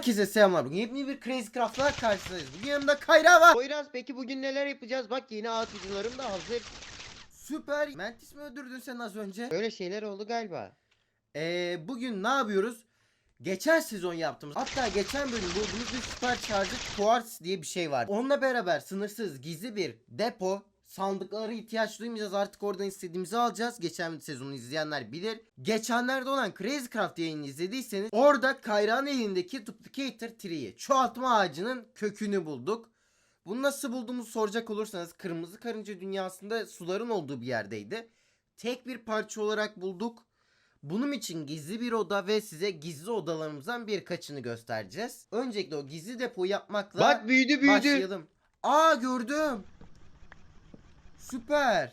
Herkese selamlar. Bugün yepyeni bir Crazy Craft'lar karşınızdayız. Bugün yanımda Kayra var. Poyraz peki bugün neler yapacağız? Bak yeni atıcılarım da hazır. Süper. Mantis mi öldürdün sen az önce? Öyle şeyler oldu galiba. Ee, bugün ne yapıyoruz? Geçen sezon yaptığımız hatta geçen bölüm bulduğumuz bir süper charger quartz diye bir şey var. Onunla beraber sınırsız gizli bir depo sandıklara ihtiyaç duymayacağız artık oradan istediğimizi alacağız. Geçen sezonu izleyenler bilir. Geçenlerde olan Crazy Craft yayını izlediyseniz orada Kayra'nın elindeki Duplicator Tree'yi çoğaltma ağacının kökünü bulduk. Bunu nasıl bulduğumuzu soracak olursanız kırmızı karınca dünyasında suların olduğu bir yerdeydi. Tek bir parça olarak bulduk. Bunun için gizli bir oda ve size gizli odalarımızdan birkaçını göstereceğiz. Öncelikle o gizli depo yapmakla Bak büyüdü büyüdü. başlayalım. Aa gördüm. Süper.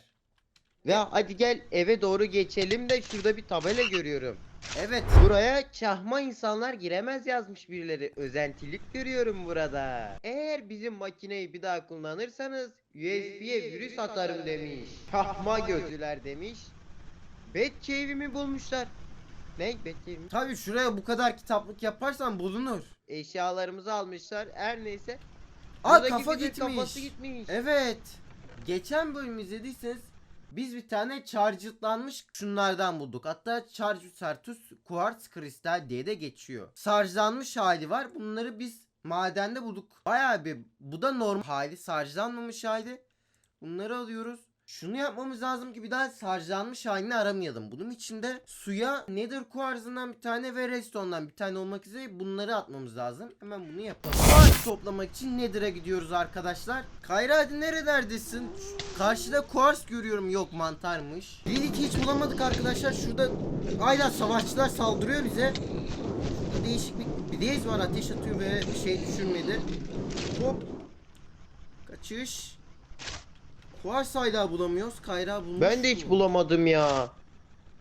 Ve hadi gel eve doğru geçelim de şurada bir tabela görüyorum. Evet. Buraya çahma insanlar giremez yazmış birileri. Özentilik görüyorum burada. Eğer bizim makineyi bir daha kullanırsanız USB'ye virüs atarım demiş. Çahma gözlüler demiş. Batcave'imi bulmuşlar. Ne Batcave mi? Tabii şuraya bu kadar kitaplık yaparsan bulunur. Eşyalarımızı almışlar. Her neyse. Aa Buradaki kafa gitmiş. Kafası gitmiş. Evet. Geçen bölüm izlediyseniz biz bir tane charge'lanmış şunlardan bulduk. Hatta Charge Certus Quartz Kristal diye de geçiyor. Sarjlanmış hali var. Bunları biz madende bulduk. Bayağı bir bu da normal hali. Sarjlanmamış hali. Bunları alıyoruz. Şunu yapmamız lazım ki bir daha sarjlanmış halini aramayalım. Bunun için de suya Nether Quartz'ından bir tane ve Redstone'dan bir tane olmak üzere bunları atmamız lazım. Hemen bunu yapalım. Quartz toplamak için Nether'a gidiyoruz arkadaşlar. Kayra hadi nerelerdesin? Karşıda Quartz görüyorum. Yok mantarmış. Dedik hiç bulamadık arkadaşlar. Şurada aynen savaşçılar saldırıyor bize. Değişik bir, bir var ateş atıyor ve bir şey düşürmedi. Hop. Kaçış. Quartz hala bulamıyoruz. Kayra bulmuş. Ben de hiç bulamadım ya.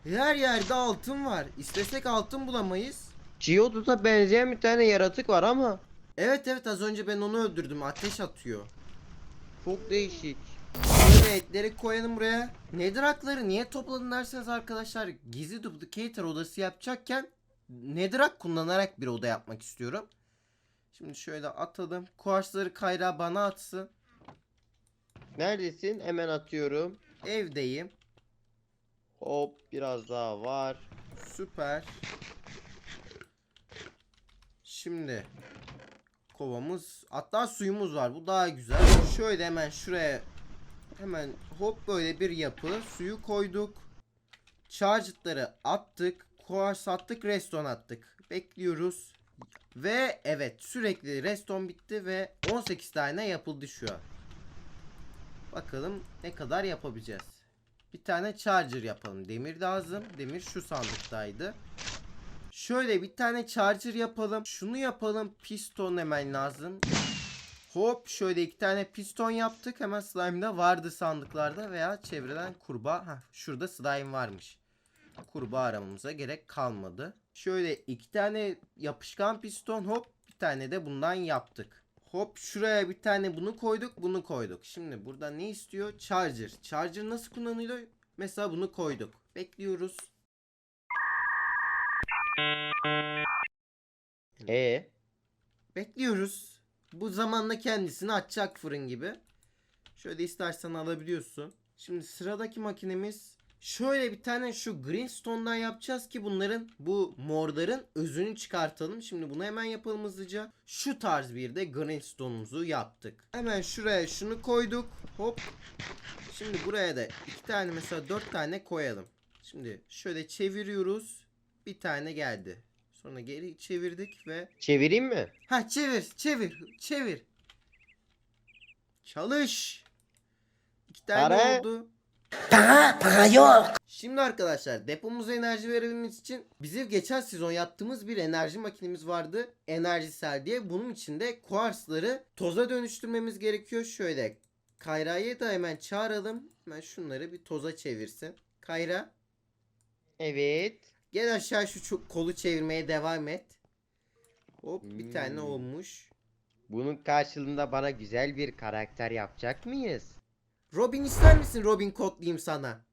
Her yerde altın var. İstesek altın bulamayız. Geodos'a benzeyen bir tane yaratık var ama Evet evet az önce ben onu öldürdüm. Ateş atıyor. çok değişik. Şöyle etleri koyalım buraya. Nedir hakları niye topladın derseniz arkadaşlar gizli duplicator odası yapacakken Netherrack kullanarak bir oda yapmak istiyorum. Şimdi şöyle atalım. Kuarçları kayrağı bana atsın. Neredesin? Hemen atıyorum. Evdeyim. Hop biraz daha var. Süper. Şimdi kovamız hatta suyumuz var. Bu daha güzel. Şöyle hemen şuraya hemen hop böyle bir yapı. Suyu koyduk. Charged'ları attık. Quartz attık. Redstone attık. Bekliyoruz. Ve evet sürekli redstone bitti ve 18 tane yapıldı şu an. Bakalım ne kadar yapabileceğiz. Bir tane charger yapalım. Demir lazım. Demir şu sandıktaydı. Şöyle bir tane charger yapalım. Şunu yapalım. Piston hemen lazım. Hop şöyle iki tane piston yaptık. Hemen slime'da vardı sandıklarda veya çevreden kurbağa. Heh, şurada slime varmış. Kurbağa aramamıza gerek kalmadı. Şöyle iki tane yapışkan piston hop bir tane de bundan yaptık. Hop şuraya bir tane bunu koyduk bunu koyduk. Şimdi burada ne istiyor? Charger. Charger nasıl kullanılıyor? Mesela bunu koyduk. Bekliyoruz. E Bekliyoruz. Bu zamanla kendisini açacak fırın gibi. Şöyle istersen alabiliyorsun. Şimdi sıradaki makinemiz şöyle bir tane şu greenstone'dan yapacağız ki bunların bu morların özünü çıkartalım. Şimdi bunu hemen yapalım hızlıca. Şu tarz bir de greenstone'umuzu yaptık. Hemen şuraya şunu koyduk. Hop. Şimdi buraya da iki tane mesela dört tane koyalım. Şimdi şöyle çeviriyoruz. Bir tane geldi. Sonra geri çevirdik ve çevireyim mi? Ha çevir, çevir, çevir. Çalış. İki tane Para. oldu. Para, para yok. Şimdi arkadaşlar depomuza enerji verebilmemiz için bizim geçen sezon yaptığımız bir enerji makinemiz vardı. Enerjisel diye. Bunun için de kuarsları toza dönüştürmemiz gerekiyor. Şöyle Kayra'yı da hemen çağıralım. Hemen şunları bir toza çevirsin. Kayra Evet. gel aşağı şu çok kolu çevirmeye devam et. Hop bir tane Hmm. olmuş. Bunun karşılığında bana güzel bir karakter yapacak mıyız? Robin ister misin Robin kodlayayım sana?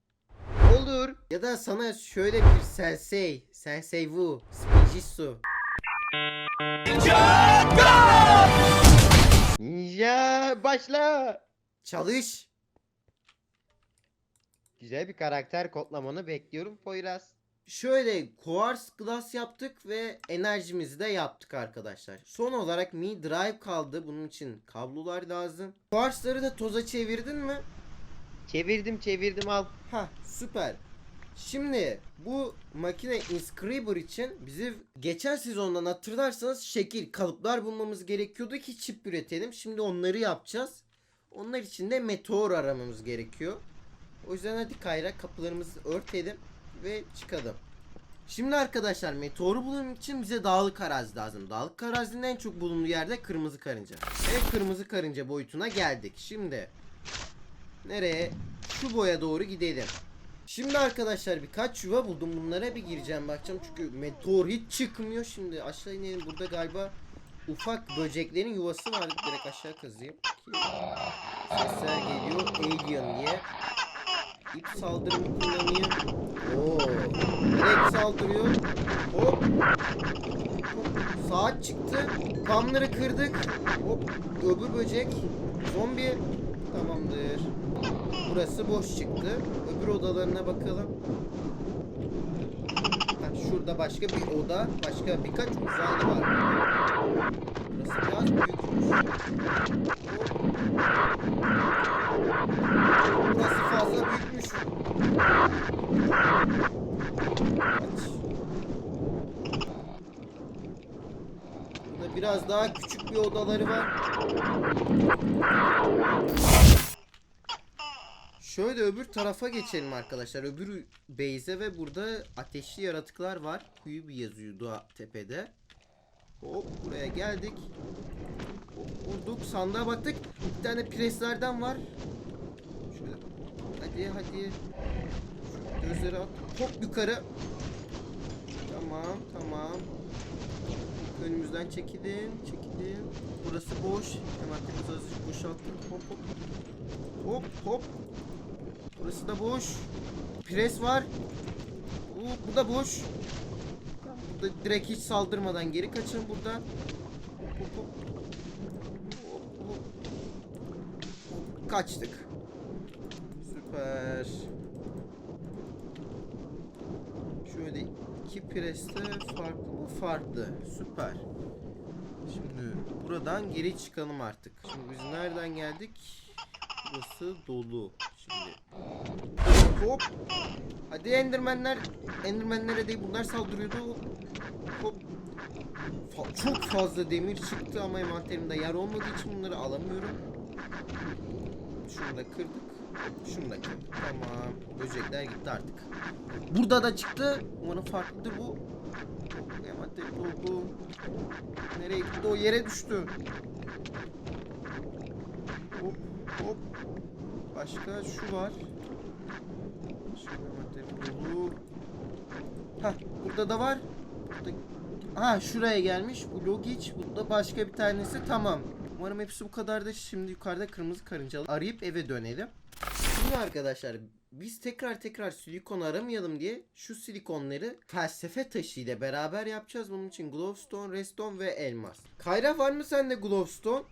Olur. Ya da sana şöyle bir sensei, sensei wu, spijitsu. Ninja Ninja başla. Çalış. Güzel bir karakter kodlamanı bekliyorum Poyraz. Şöyle Quartz Glass yaptık ve enerjimizi de yaptık arkadaşlar. Son olarak Mi Drive kaldı. Bunun için kablolar lazım. Quartz'ları da toza çevirdin mi? Çevirdim çevirdim al. Ha süper. Şimdi bu makine Inscriber için bizi geçen sezondan hatırlarsanız şekil kalıplar bulmamız gerekiyordu ki çip üretelim. Şimdi onları yapacağız. Onlar için de meteor aramamız gerekiyor. O yüzden hadi Kayra kapılarımızı örtelim ve çıkalım. Şimdi arkadaşlar meteoru bulmam için bize dağlık arazi lazım. Dağlık arazinin en çok bulunduğu yerde kırmızı karınca. Ve kırmızı karınca boyutuna geldik. Şimdi nereye? Şu boya doğru gidelim. Şimdi arkadaşlar birkaç yuva buldum. Bunlara bir gireceğim bakacağım. Çünkü meteor hiç çıkmıyor. Şimdi aşağı inelim. Burada galiba ufak böceklerin yuvası var. Direkt aşağı kazıyım. Ki Sesler geliyor. Alien diye. İp saldırımı kullanayım. Oo. Direkt saldırıyor. Hop. Saat çıktı. Kamları kırdık. Hop. Öbür böcek. Zombi. Tamamdır. Burası boş çıktı. Öbür odalarına bakalım. Ha, şurada başka bir oda, başka birkaç uzaylı var. Burası biraz büyükmüş. Burada biraz daha küçük bir odaları var. Şöyle öbür tarafa geçelim arkadaşlar. Öbür base'e ve burada ateşli yaratıklar var. Kuyu bir yazıyordu tepede. Hop buraya geldik. Vurduk sandığa baktık. Bir tane preslerden var. Şöyle. Hadi hadi. Gözleri at. Hop yukarı. Tamam tamam. Önümüzden çekilin çekilin. Burası boş. Hemen temiz azıcık boşalttık. Hop hop. Hop hop. Burası da boş. Pres var. Oo, bu da boş. Burada direkt hiç saldırmadan geri kaçın buradan. Kaçtık. Süper. Şöyle iki preste farklı mı? Farklı. Süper. Şimdi buradan geri çıkalım artık. Şimdi biz nereden geldik? Burası dolu. Şimdi. Hop. Hadi endermenler. Endermenlere değil bunlar saldırıyordu. Fa- çok fazla demir çıktı ama envanterimde yer olmadığı için bunları alamıyorum. Şunu da kırdık. Şunu da kırdık. Tamam. Böcekler gitti artık. Burada da çıktı. Umarım farklıdır bu. Hop, Envanterim doldu. Nereye gitti? O yere düştü. Hop hop. Başka şu var. Şöyle envanterim dolu. Hah burada da var. Burada... Ha şuraya gelmiş. Bu Logic. Bu da başka bir tanesi. Tamam. Umarım hepsi bu kadardır. Şimdi yukarıda kırmızı karıncalı arayıp eve dönelim. Şimdi arkadaşlar biz tekrar tekrar silikon aramayalım diye şu silikonları felsefe taşı ile beraber yapacağız. Bunun için glowstone, redstone ve elmas. Kayra var mı sende glowstone?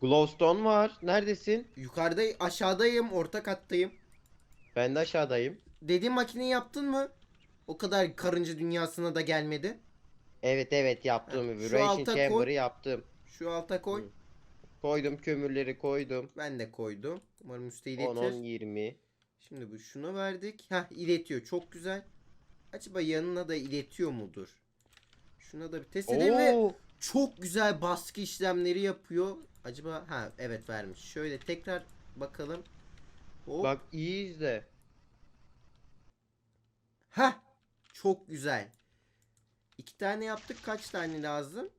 Glowstone var. Neredesin? Yukarıda aşağıdayım, orta kattayım. Ben de aşağıdayım. Dediğim makineyi yaptın mı? O kadar karınca dünyasına da gelmedi. Evet evet yaptım. Ha, şu Vibration alta koy. Chamber'ı yaptım. Şu alta koy. Hı. Koydum kömürleri koydum. Ben de koydum. Umarım üstte 10 10 iletir. 20. Şimdi bu şuna verdik. Heh iletiyor. Çok güzel. Acaba yanına da iletiyor mudur? Şuna da bir test edelim ve çok güzel baskı işlemleri yapıyor. Acaba ha evet vermiş. Şöyle tekrar bakalım. Hop. Bak iyi izle. Heh. Çok güzel. İki tane yaptık. Kaç tane lazım?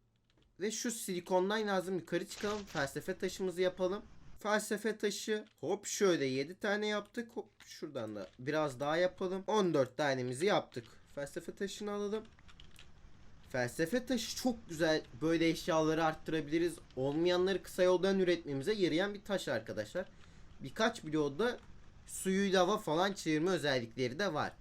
Ve şu silikondan lazım. Yukarı çıkalım. Felsefe taşımızı yapalım. Felsefe taşı. Hop şöyle 7 tane yaptık. Hop şuradan da biraz daha yapalım. 14 tanemizi yaptık. Felsefe taşını alalım. Felsefe taşı çok güzel. Böyle eşyaları arttırabiliriz. Olmayanları kısa yoldan üretmemize yarayan bir taş arkadaşlar. Birkaç bloğda suyuyla hava falan çevirme özellikleri de var.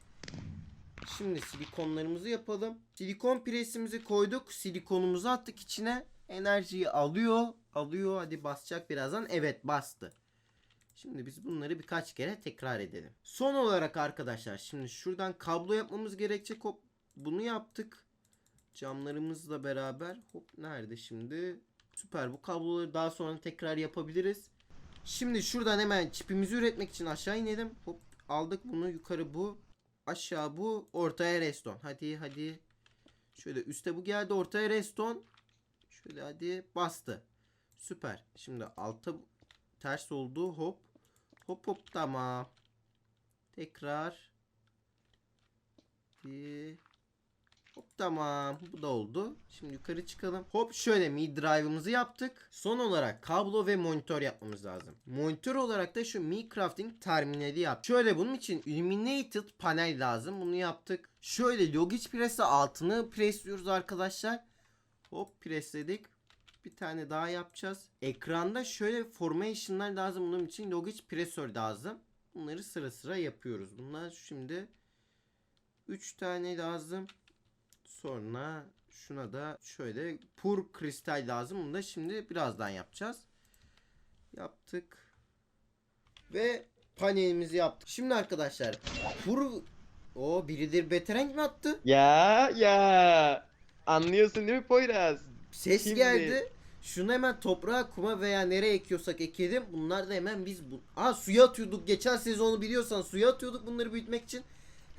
Şimdi silikonlarımızı yapalım. Silikon presimizi koyduk. Silikonumuzu attık içine. Enerjiyi alıyor. alıyor. Hadi basacak birazdan. Evet bastı. Şimdi biz bunları birkaç kere tekrar edelim. Son olarak arkadaşlar şimdi şuradan kablo yapmamız gerekecek. Hop bunu yaptık. Camlarımızla beraber. Hop nerede şimdi? Süper bu kabloları daha sonra tekrar yapabiliriz. Şimdi şuradan hemen çipimizi üretmek için aşağı inelim. Hop aldık bunu yukarı bu. Aşağı bu ortaya reston. Hadi hadi. Şöyle üste bu geldi ortaya reston. Şöyle hadi bastı. Süper. Şimdi alta ters oldu. Hop. Hop hop tamam. Tekrar. Bir. Hop tamam. Bu da oldu. Şimdi yukarı çıkalım. Hop şöyle Mi Drive'ımızı yaptık. Son olarak kablo ve monitör yapmamız lazım. Monitör olarak da şu Mi Crafting terminali yap. Şöyle bunun için Illuminated panel lazım. Bunu yaptık. Şöyle Logitech Press'e altını presliyoruz arkadaşlar. Hop presledik. Bir tane daha yapacağız. Ekranda şöyle formation'lar lazım bunun için. Logitech Pressor lazım. Bunları sıra sıra yapıyoruz. Bunlar şimdi 3 tane lazım. Sonra şuna da şöyle pur kristal lazım. Bunu da şimdi birazdan yapacağız. Yaptık. Ve panelimizi yaptık. Şimdi arkadaşlar pur o biridir beterenk mi attı? Ya ya. Anlıyorsun değil mi Poyraz? Ses Şimdi- geldi. Şunu hemen toprağa, kuma veya nereye ekiyorsak ekelim. Bunlar da hemen biz bu. Aa suya atıyorduk. Geçen sezonu biliyorsan suya atıyorduk bunları büyütmek için.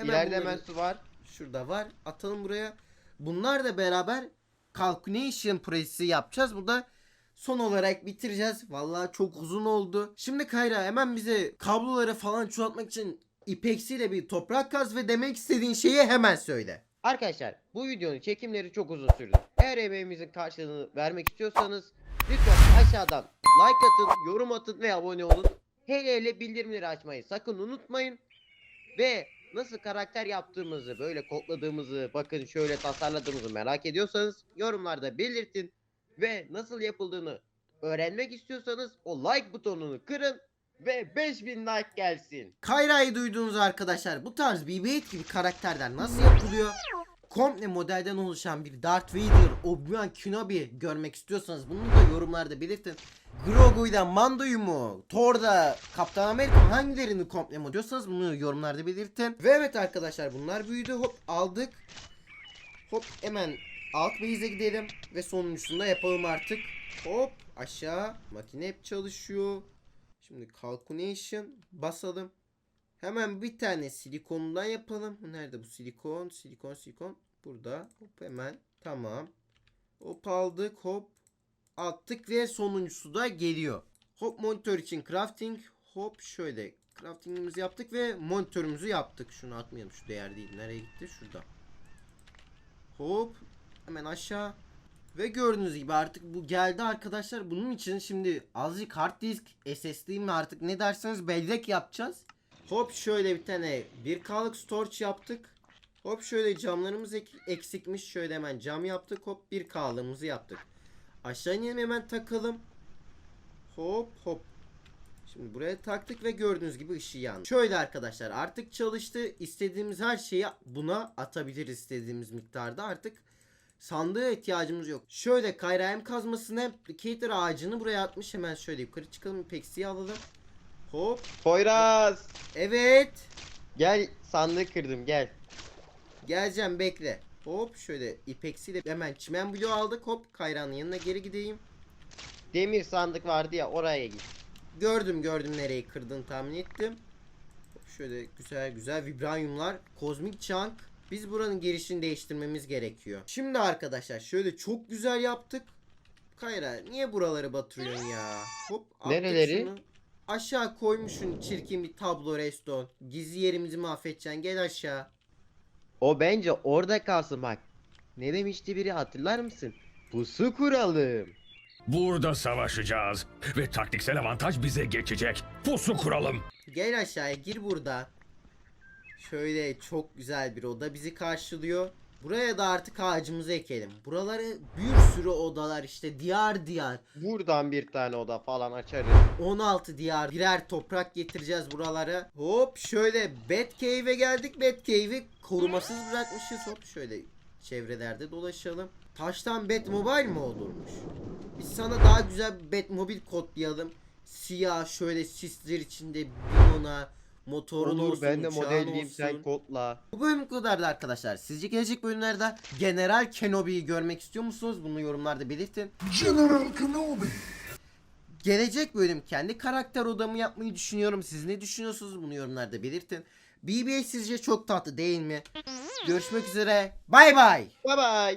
İleride bunları- hemen su var. Şurada var. Atalım buraya. Bunlar da beraber calculation projesi yapacağız. Bu da son olarak bitireceğiz. Vallahi çok uzun oldu. Şimdi Kayra hemen bize kabloları falan çoğaltmak için ipeksiyle bir toprak kaz ve demek istediğin şeyi hemen söyle. Arkadaşlar bu videonun çekimleri çok uzun sürdü. Eğer emeğimizin karşılığını vermek istiyorsanız lütfen aşağıdan like atın, yorum atın ve abone olun. Hele hele bildirimleri açmayı sakın unutmayın. Ve nasıl karakter yaptığımızı, böyle kodladığımızı, bakın şöyle tasarladığımızı merak ediyorsanız yorumlarda belirtin. Ve nasıl yapıldığını öğrenmek istiyorsanız o like butonunu kırın ve 5000 like gelsin. Kayra'yı duydunuz arkadaşlar. Bu tarz BB-8 gibi karakterler nasıl yapılıyor? Komple modelden oluşan bir Darth Vader, Obi-Wan Kenobi görmek istiyorsanız bunu da yorumlarda belirtin. Grogu'yla Mando'yu mu? Thor'da Kaptan Amerika hangilerini komple mod diyorsanız bunu yorumlarda belirtin. Ve evet arkadaşlar bunlar büyüdü. Hop aldık. Hop hemen alt base'e gidelim ve sonuncusunu da yapalım artık. Hop aşağı. Makine hep çalışıyor. Şimdi calculation basalım. Hemen bir tane silikondan yapalım. Nerede bu silikon? Silikon silikon. Burada. Hop hemen. Tamam. Hop aldık. Hop attık ve sonuncusu da geliyor. Hop monitör için crafting. Hop şöyle craftingimizi yaptık ve monitörümüzü yaptık. Şunu atmayalım. Şu değer değil. Nereye gitti? Şurada. Hop hemen aşağı. Ve gördüğünüz gibi artık bu geldi arkadaşlar. Bunun için şimdi azıcık hard disk SSD mi artık ne derseniz bellek yapacağız. Hop şöyle bir tane 1K'lık storage yaptık. Hop şöyle camlarımız ek- eksikmiş. Şöyle hemen cam yaptık. Hop 1K'lığımızı yaptık. Aşağı inelim hemen takalım. Hop hop. Şimdi buraya taktık ve gördüğünüz gibi ışığı yandı. Şöyle arkadaşlar artık çalıştı. İstediğimiz her şeyi buna atabiliriz istediğimiz miktarda. Artık sandığa ihtiyacımız yok. Şöyle Kayra M kazmasını Applicator ağacını buraya atmış. Hemen şöyle yukarı çıkalım. Pexi'yi alalım. Hop. Poyraz Evet. gel sandığı kırdım gel. Geleceğim bekle. Hop şöyle ipeksiyle hemen çimen bloğu aldık. Hop Kayra'nın yanına geri gideyim. Demir sandık vardı ya oraya git. Gördüm gördüm nereyi kırdığını tahmin ettim. Hop şöyle güzel güzel vibranyumlar. Kozmik chunk. Biz buranın girişini değiştirmemiz gerekiyor. Şimdi arkadaşlar şöyle çok güzel yaptık. Kayra niye buraları batırıyorsun ya? Hop Nereleri? şunu. Aşağı koymuşsun çirkin bir tablo reston. Gizli yerimizi mahvedeceksin. Gel aşağı. O bence orada kalsın bak. Ne demişti biri hatırlar mısın? Pusu kuralım. Burada savaşacağız ve taktiksel avantaj bize geçecek. Pusu kuralım. Gel aşağıya gir burada. Şöyle çok güzel bir oda bizi karşılıyor. Buraya da artık ağacımızı ekelim. Buraları bir sürü odalar işte diyar diyar. Buradan bir tane oda falan açarız. 16 diyar birer toprak getireceğiz buralara. Hop şöyle Batcave'e geldik. Batcave'i korumasız bırakmışız. Hop şöyle çevrelerde dolaşalım. Taştan Batmobile mi olurmuş? Biz Nisan'da daha güzel bir Batmobil kodlayalım. Siyah şöyle sisler içinde Bimona motorun Olur olsun, ben de modelliyim sen kodla. Bu bölüm bu kadardı arkadaşlar. Sizce gelecek bölümlerde General Kenobi'yi görmek istiyor musunuz? Bunu yorumlarda belirtin. General Kenobi. Gelecek bölüm kendi karakter odamı yapmayı düşünüyorum. Siz ne düşünüyorsunuz? Bunu yorumlarda belirtin. BB sizce çok tatlı değil mi? Görüşmek üzere. Bay bay. Bye bye.